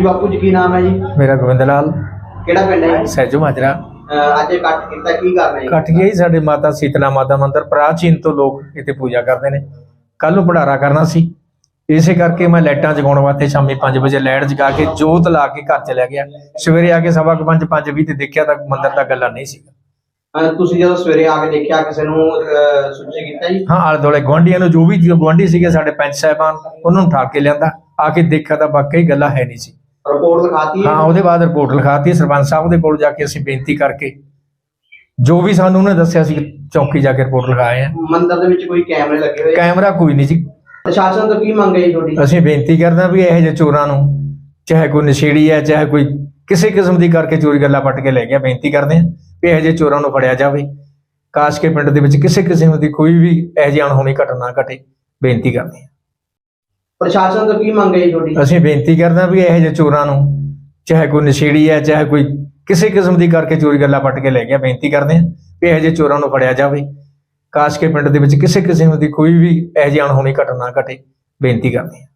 ਹਾਂਜੀ ਬਾਪੂ ਜੀ ਕੀ ਨਾਮ ਹੈ ਜੀ? ਮੇਰਾ ਗੋਬਿੰਦ ਲਾਲ। ਕਿਹੜਾ ਪਿੰਡ ਹੈ ਜੀ? ਸਹਿਜੋ ਮਾਜਰਾ। ਅਹ ਅੱਜ ਇਕੱਠ ਕੀਤਾ ਕੀ ਕਰਨਾ ਹੈ ਕੱਟ ਗਿਆ ਹੀ ਸਾਡੇ ਮਾਤਾ ਸੀਤਲਾ ਮਾਤਾ ਮੰਦਿਰ ਪ੍ਰਾਚੀਨ ਤੋਂ ਲੋਕ ਇੱਥੇ ਪੂਜਾ ਕਰਦੇ ਨੇ। ਕੱਲ ਨੂੰ ਭੰਡਾਰਾ ਕਰਨਾ ਸੀ। ਇਸੇ ਕਰਕੇ ਮੈਂ ਲਾਈਟਾਂ ਜਗਾਉਣ ਵਾਸਤੇ ਸ਼ਾਮੀ 5 ਵਜੇ ਲਾਈਟ ਜਗਾ ਕੇ ਜੋਤ ਲਾ ਕੇ ਘਰ ਚਲਿਆ ਗਿਆ। ਸਵੇਰੇ ਆ ਕੇ ਸਵਾ ਕੁ ਪੰਜ ਪੰਜ ਵੀਹ ਤੇ ਦੇਖਿਆ ਤਾਂ ਮੰਦਿਰ ਦਾ ਗੱਲਾਂ ਨਹੀਂ ਸੀ ਅਹ ਤੁਸੀਂ ਜਦੋਂ ਸਵੇਰੇ ਆ ਕੇ ਦੇਖਿਆ ਕਿਸੇ ਨੂੰ ਅਹ ਸੂਚਿਤ ਕੀਤਾ ਜੀ? ਹਾਂ ਆਲੇ ਦੁਆਲੇ ਗੁਆਂਢੀਆਂ ਨੂੰ ਜੋ ਵੀ ਗੁਆਂਢੀ ਸੀਗੇ ਸਾਡੇ ਪੰਚ ਸਾਹਿਬਾਨ ਉਹਨਾਂ ਨੂੰ ਠਾਕ ਕੇ ਲਿਆਂਦਾ। ਆ ਕੇ ਦੇਖਿਆ ਤਾਂ ਵਾਕਈ ਗੱਲਾਂ ਹੈ ਨਹੀਂ ਸੀ। ਰਿਪੋਰਟ ਲਿਖਾਤੀ ਹਾਂ? ਉਹਦੇ ਬਾਅਦ ਰਿਪੋਰਟ ਲਿਖਾਤੀ ਸਰਪੰਚ ਸਾਹਿਬ ਦੇ ਕੋਲ ਜਾ ਕੇ ਅਸੀਂ ਬੇਨਤੀ ਕਰਕੇ ਜੋ ਵੀ ਸਾਨੂੰ ਉਹਨੇ ਦੱਸਿਆ ਸੀ ਚੌਂਕੀ ਜਾ ਕੇ ਰਿਪੋਰਟ ਲਿਖਾਏ ਆ। ਮੰਦਿਰ ਦੇ ਵਿੱਚ ਕੋਈ ਕੈਮਰੇ ਲੱਗੇ ਹੋਏ? ਕੈਮਰਾ ਕੋਈ ਨਹੀਂ ਜੀ ਪ੍ਰਸ਼ਾਸਨ ਤੋਂ ਕੀ ਮੰਗ ਹੈ ਜੀ ਤੁਹਾਡੀ? ਅਸੀਂ ਬੇਨਤੀ ਕਰਦੇ ਹਾਂ ਵੀ ਇਹੋ ਜਿਹੇ ਚੋਰਾਂ ਨੂੰ ਚਾਹੇ ਕੋਈ ਨਸ਼ੇੜੀ ਹੈ ਚਾਹੇ ਕੋਈ ਕਿਸੇ ਕਿਸਮ ਦੀ ਕਰਕੇ ਚੋਰੀ ਗੱਲਾਂ ਪੱਟ ਕੇ ਲੈ ਗਿਆ ਬੇਨਤੀ ਕਰਦੇ ਹਾਂ ਵੀ ਇਹੋ ਜਿਹੇ ਚੋਰਾਂ ਨੂੰ ਫੜਿਆ ਜਾਵੇ। ਕਾਸ਼ ਕੇ ਪਿੰਡ ਦੇ ਵਿੱਚ ਕਿਸੇ ਕਿਸਮ ਦੀ ਕੋਈ ਵੀ ਇਹੋ ਜਿਹੀ ਅਣਹੋਣੀ ਘਟਨਾ ਘਟੇ ਬੇਨਤੀ ਕਰਦੇ ਹਾਂ। ਪ੍ਰਸ਼ਾਸਨ ਤੋਂ ਕੀ ਮੰਗ ਹੈ ਜੀ ਤੁਹਾਡੀ? ਅਸੀਂ ਬੇਨਤੀ ਕਰਦੇ ਹਾਂ ਵੀ ਇਹੋ ਜਿਹੇ ਚੋਰਾਂ ਨੂੰ ਚਾਹੇ ਕੋਈ ਨਸ਼ੇੜੀ ਹੈ ਚਾਹੇ ਕੋਈ ਕਿਸੇ ਕਿਸਮ ਦੀ ਕਰਕੇ ਚੋਰੀ ਗੱਲਾਂ ਪੱਟ ਕੇ ਲੈ ਗਿਆ ਬੇਨਤੀ ਕਰਦੇ ਹਾਂ ਵੀ ਇਹੋ ਜਿਹੇ ਚੋਰਾਂ ਨੂੰ ਫੜਿਆ ਜਾਵੇ। ਕਾਸ਼ ਕੇ ਪਿੰਡ ਦੇ ਵਿੱਚ ਕਿਸੇ ਕਿਸਮ ਦੀ ਕੋਈ ਵੀ ਇਹੋ ਜਿਹੀ ਅਣਹੋਣੀ ਘਟਨਾ ਘਟੇ ਬੇਨਤੀ ਕਰਦੇ ਹਾਂ।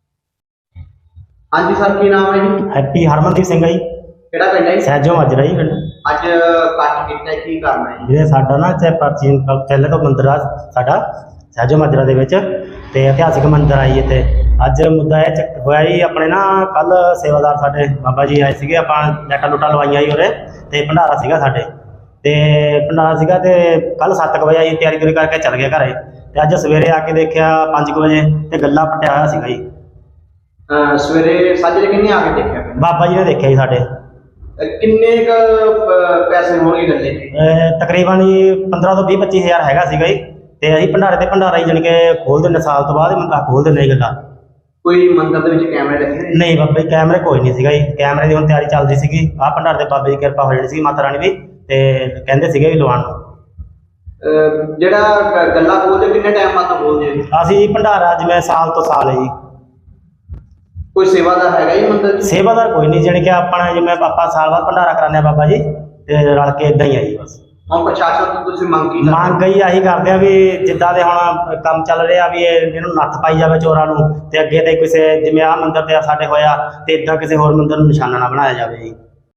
ਹਾਂਜੀ ਸਰ ਕੀ ਨਾਮ ਹੈ ਜੀ? ਹੈਪੀ ਹਰਮਨਦੀਪ ਸਿੰਘ ਆ ਜੀ। ਕਿਹੜਾ ਪਿੰਡ ਹੈ ਜੀ? ਸਹਿਜੋ ਮਾਜਰਾ ਜੀ ਪਿੰਡ। ਅੱਜ ਇਕੱਠ ਕੀਤਾ ਹੈ, ਕੀ ਕਰਨਾ ਹੈ ਜੀ? ਜਿਹੜੇ ਸਾਡਾ ਨਾ ਇੱਥੇ ਪ੍ਰਾਚੀਨ ਕਾਲ ਪਹਿਲੇ ਤੋਂ ਮੰਦਿਰ ਆ ਸਾਡਾ ਸਹਿਜੋ ਮਾਜਰਾ ਦੇ ਵਿੱਚ ਤੇ ਇਤਿਹਾਸਿਕ ਮੰਦਿਰ ਆਈ ਇੱਥੇ। ਅੱਜ ਮੁੱਦਾ ਇਹ ਚੱਕ- ਹੋਇਆ ਜੀ ਆਪਣੇ ਨਾ ਕੱਲ ਸੇਵਾਦਾਰ ਸਾਡੇ ਬਾਬਾ ਜੀ ਆਏ ਸੀਗੇ ਆਪਾਂ ਲੈਟਾ ਲੁੱਟਾ ਲਵਾਈਆਂ ਜੀ ਉਰੇ ਤੇ ਭੰਡਾਰਾ ਸੀਗਾ ਸਾਡੇ। ਤੇ ਭੰਡਾਰਾ ਸੀਗਾ ਤੇ ਕੱਲ 7 ਵਜੇ ਆਈ ਤਿਆਰੀ ਤਿਆਰੀ ਕਰਕੇ ਚੱਲ ਗਏ ਘਰੇ। ਤੇ ਅੱਜ ਸਵੇਰੇ ਆ ਕੇ ਦੇਖਿਆ 5 ਵਜੇ ਤੇ ਗੱਲਾ ਪਟਿਆ ਹੋਇਆ ਸੀਗਾ ਜੀ। ਅਹ ਸਵੇਰੇ ਸਾਜਰੇ ਕਿੰਨੇ ਆ ਕੇ ਦੇਖਿਆ? ਬਾਬਾ ਜੀ ਨੇ ਦੇਖਿਆ ਜੀ ਸਾਡੇ। ਅਹ ਕਿੰਨੇ ਕ ਪੈਸੇ ਹੋਣਗੇ ਗੱਲੇ? ਦੇ ਅਹ ਤਕਰੀਬਨ ਜੀ 15 ਤੋਂ 20 25 ਹਜ਼ਾਰ ਹੈਗਾ ਸੀਗਾ ਜੀ। ਤੇ ਅਸੀਂ ਭੰਡਾਰੇ ਤੇ ਭੰਡਾਰਾ ਹੀ ਜਾਣੀ ਕਿ ਖੋਲ ਦਿੰਦੇ ਸਾਲ ਤੋਂ ਬਾਅਦ ਮੰਗਾ ਖੋਲ ਦਿੰਦੇ ਗੱਲਾਂ। ਕੋਈ ਮੰਦਿਰ ਦੇ ਵਿੱਚ ਕੈਮਰੇ ਲੱਗੇ ਨੇ? ਨਹੀਂ ਬਾਬੇ ਕੈਮਰੇ ਕੋਈ ਨਹੀਂ ਸੀਗਾ ਜੀ। ਕੈਮਰੇ ਦੀ ਹੁਣ ਤਿਆਰੀ ਚੱਲਦੀ ਸੀਗੀ। ਆਹ ਭੰਡਾਰੇ ਦੇ ਬਾਬੇ ਦੀ ਕਿਰਪਾ ਹੋ ਜਾਣੀ ਸੀ ਮਾਤਾ ਰਾਣੀ ਦੀ ਤੇ ਕਹਿੰਦੇ ਸੀਗੇ ਵੀ ਲਵਾਉਣ ਨੂੰ। ਅਹ ਜਿਹੜਾ ਗ- ਗੱਲਾਂ ਬੋਲਦੇ ਕਿੰਨੇ ਟਾਈਮ ਬਾਅਦ ਬੋਲਦੇ ਹੋ ਜੀ? ਅਸੀਂ ਜੀ ਭੰਡਾਰਾ ਜਿਵੇਂ ਸਾਲ ਤੋਂ ਸਾਲ ਹੈ ਜੀ। ਕੋਈ ਸੇਵਾਦਾਰ ਹੈਗਾ ਜੀ ਮੰਦਿਰ 'ਚ? ਸੇਵਾਦਾਰ ਕੋਈ ਨਹੀਂ ਜਾਣੀ ਕਿ ਆਪਣਾ ਜਿਵੇਂ ਆਪਾਂ ਸਾਲ ਬਾਅਦ ਭੰਡਾਰਾ ਕਰਾਉਂਦੇ ਆ ਬਾਬਾ ਜੀ ਤੇ ਰਲ ਕੇ ਇਦਾਂ ਹੀ ਆ ਜੀ ਬਸ। ਹੁਣ ਪ੍ਰਸ਼ਾਸਨ ਤੋਂ ਤੁਸੀਂ ਮੰਗ ਕੀ ਮੰਗ ਗਈ ਆਹੀ ਕਰਦੇ ਆ ਵੀ ਜਿੱਦਾਂ ਦੇ ਹੁਣ ਕੰਮ ਚੱਲ ਰਿਹਾ ਵੀ ਇਹ ਇਹਨੂੰ ਨੱਥ ਪਾਈ ਜਾਵੇ ਚੋਰਾਂ ਨੂੰ ਤੇ ਅੱਗੇ ਤੇ ਕਿਸੇ, ਜਿਵੇਂ ਆਹ ਮੰਦਿਰ ਤੇ ਸਾਡੇ ਹੋਇਆ ਤੇ ਇਦਾਂ ਕਿਸੇ ਹੋਰ ਮੰਦਿਰ ਨੂੰ ਨਿਸ਼ਾਨਾ ਨਾ ਬਣਾਇਆ ਜਾਵੇ ਜੀ।